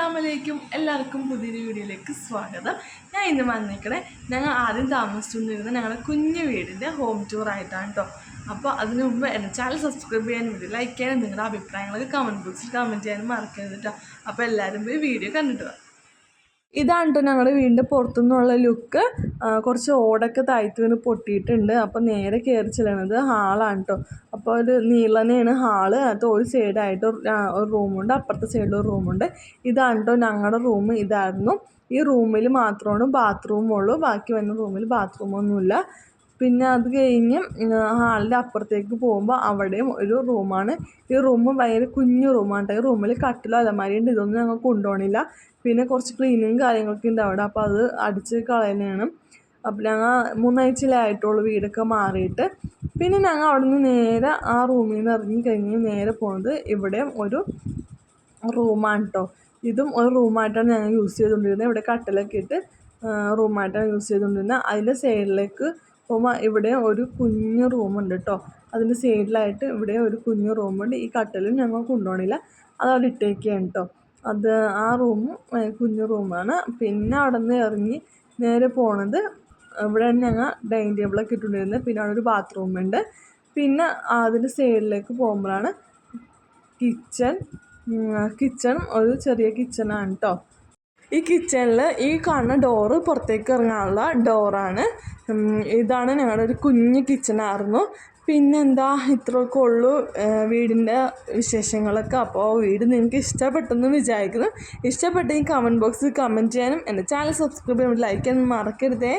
അസ്സലാമലൈക്കും. എല്ലാവർക്കും പുതിയൊരു വീഡിയോയിലേക്ക് സ്വാഗതം. ഞാൻ ഇന്ന് വന്നിരിക്കണേ ഞങ്ങൾ ആദ്യം താമസിച്ചുകൊണ്ടിരുന്ന ഞങ്ങളുടെ കുഞ്ഞു വീടിന്റെ ഹോം ടൂർ ആയിട്ടാണ് കേട്ടോ. അപ്പോൾ അതിനു മുമ്പ് എന്റെ ചാനൽ സബ്സ്ക്രൈബ് ചെയ്യാനും വീഡിയോ ലൈക്ക് ചെയ്യാനും നിങ്ങളുടെ അഭിപ്രായങ്ങളൊക്കെ കമന്റ് ബോക്സിൽ കമന്റ് ചെയ്യാനും മറക്കരുത് കേട്ടോ. അപ്പോൾ എല്ലാവരും പോയി വീഡിയോ കണ്ടിട്ട് ഇതാണ് കേട്ടോ ഞങ്ങളുടെ വീടിന്റെ പുറത്തുനിന്നുള്ള ലുക്ക് കുറച്ച് ഓടൊക്കെ താഴ്ത്തി വീണ് പൊട്ടിയിട്ടുണ്ട്. അപ്പോൾ നേരെ കയറി ചെല്ലണത് ഹാളാണ് കേട്ടോ. അപ്പോൾ ഒരു നീളനെയാണ് ഹാൾ അത് ഒരു സൈഡായിട്ട് ഒരു റൂമുണ്ട് അപ്പുറത്തെ സൈഡിൽ ഒരു റൂമുണ്ട് ഇതാണ് കേട്ടോ ഞങ്ങളുടെ റൂം ഇതായിരുന്നു. ഈ റൂമിൽ മാത്രമാണ് ബാത്റൂമുള്ളൂ ബാക്കി വരുന്ന റൂമിൽ ബാത്റൂമൊന്നുമില്ല പിന്നെ അത് കഴിഞ്ഞ് ഹാളിന്റെ അപ്പുറത്തേക്ക് പോകുമ്പോൾ അവിടെയും ഒരു റൂമാണ്. ഈ റൂം ഭയങ്കര കുഞ്ഞു റൂമാണ് ഈ റൂമിൽ കട്ടിലോ അലമാരിയുണ്ട് ഇതൊന്നും ഞങ്ങൾ കൊണ്ടുപോകണില്ല പിന്നെ കുറച്ച് ക്ലീനിങ് കാര്യങ്ങളൊക്കെ ഉണ്ട് അവിടെ. അപ്പോൾ അത് അടിച്ച് കളയുന്നതാണ് അപ്പോൾ ഞങ്ങൾ മൂന്നാഴ്ചയിലേ ആയിട്ടുള്ളൂ വീടൊക്കെ മാറിയിട്ട്. പിന്നെ ഞങ്ങൾ അവിടെ നിന്ന് നേരെ ആ റൂമിൽ നിന്ന് ഇറങ്ങി കഴിഞ്ഞ് നേരെ പോകുന്നത് ഇവിടെ ഒരു റൂമാണ് കേട്ടോ ഇതും ഒരു റൂമായിട്ടാണ് ഞങ്ങൾ യൂസ് ചെയ്തുകൊണ്ടിരുന്നത് ഇവിടെ കട്ടിലൊക്കെ ഇട്ട് റൂമായിട്ടാണ് യൂസ് ചെയ്തുകൊണ്ടിരുന്നത് അതിന്റെ സൈഡിലേക്ക് പോകുമ്പോൾ ഇവിടെ ഒരു കുഞ്ഞു റൂമുണ്ട് കേട്ടോ അതിന്റെ സൈഡിലായിട്ട് ഇവിടെ ഒരു കുഞ്ഞു റൂമുണ്ട് ഈ കട്ടിലും ഞങ്ങൾ കൊണ്ടുപോകണില്ല. അത് അവിടെ ഇട്ടേക്കാണ് കേട്ടോ അത് ആ റൂമും കുഞ്ഞു റൂമാണ് പിന്നെ അവിടെ നിന്ന് ഇറങ്ങി നേരെ പോണത് ഇവിടെ ഞങ്ങൾ ഡൈനിങ് ടേബിളൊക്കെ ഇട്ടുകൊണ്ടിരുന്നത് പിന്നെ അവിടെ ഒരു ബാത്റൂം ഉണ്ട്. പിന്നെ അതിന്റെ സൈഡിലേക്ക് പോകുമ്പോഴാണ് കിച്ചൺ കിച്ചണും ഒരു ചെറിയ കിച്ചണാണ് കേട്ടോ ഈ കിച്ചണിൽ ഈ കാണുന്ന ഡോറ് പുറത്തേക്ക് ഇറങ്ങാനുള്ള ഡോറാണ് ഇതാണ് ഞങ്ങളുടെ ഒരു കുഞ്ഞ് കിച്ചണായിരുന്നു പിന്നെന്താ ഇത്രയൊക്കെ ഉള്ളൂ വീടിന്റെ വിശേഷങ്ങളൊക്കെ. അപ്പോൾ വീട് നിങ്ങൾക്ക് ഇഷ്ടപ്പെട്ടെന്ന് വിചാരിക്കുന്നു. ഇഷ്ടപ്പെട്ടെങ്കിൽ കമന്റ് ബോക്സിൽ കമന്റ് ചെയ്യാനും. എന്റെ ചാനൽ സബ്സ്ക്രൈബ് ചെയ്യാനും ലൈക്ക് ചെയ്യാനും മറക്കരുതേ.